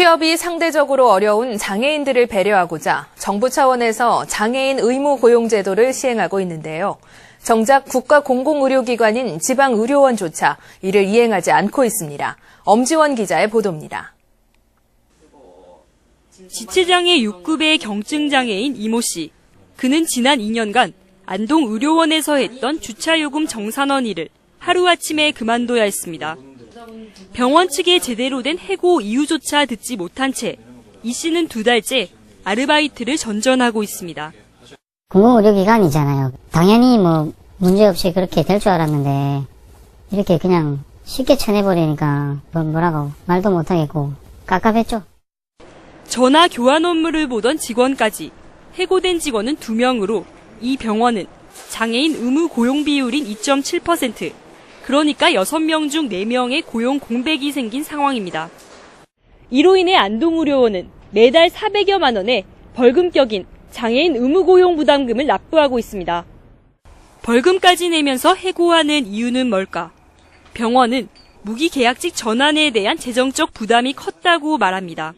취업이 상대적으로 어려운 장애인들을 배려하고자 정부 차원에서 장애인 의무 고용 제도를 시행하고 있는데요. 정작 국가 공공의료기관인 지방의료원조차 이를 이행하지 않고 있습니다. 엄지원 기자의 보도입니다. 지체장애 6급의 경증장애인 이모 씨. 그는 지난 2년간 안동 의료원에서 했던 주차요금 정산원 일을 하루아침에 그만둬야 했습니다. 병원 측의 제대로 된 해고 이유조차 듣지 못한 채 이 씨는 두 달째 아르바이트를 전전하고 있습니다. 공공의료 기관이잖아요. 당연히 뭐 문제 없이 그렇게 될 줄 알았는데 이렇게 그냥 쉽게 쳐내버리니까 뭐 뭐라고 말도 못하겠고 깝깝했죠. 전화 교환 업무를 보던 직원까지 해고된 직원은 2명으로 이 병원은 장애인 의무 고용 비율인 2.7%, 그러니까 6명 중 4명의 고용 공백이 생긴 상황입니다. 이로 인해 안동의료원은 매달 400여만 원의 벌금격인 장애인 의무 고용 부담금을 납부하고 있습니다. 벌금까지 내면서 해고하는 이유는 뭘까? 병원은 무기계약직 전환에 대한 재정적 부담이 컸다고 말합니다.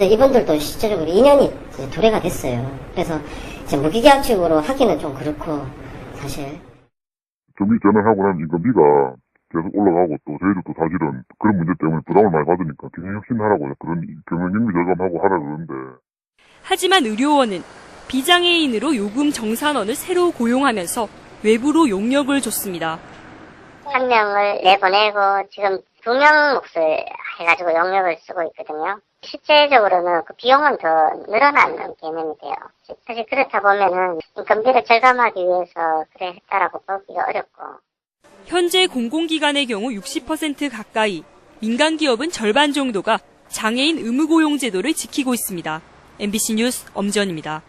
이분들도 실제적으로 2년이 이제 도래가 됐어요. 그래서 무기계약직으로 하기는 좀 그렇고 사실 정비 전환하고 난 인건비가 계속 올라가고 또 저희들도 사실은 그런 문제 때문에 부담을 많이 받으니까 경영혁신하라고 그런 경영경비 절감하고 하라 그러는데 하지만 의료원은 비장애인으로 요금 정산원을 새로 고용하면서 외부로 용역을 줬습니다. 한 명을 내보내고 지금 두 명 몫을 해가지고 용역을 쓰고 있거든요. 실제적으로는 그 비용은 더 늘어나는 개념이 돼요. 사실 그렇다 보면은 인건비를 절감하기 위해서 그래 했다라고 보기가 어렵고 현재 공공기관의 경우 60% 가까이, 민간 기업은 절반 정도가 장애인 의무고용 제도를 지키고 있습니다. MBC 뉴스 엄지원입니다.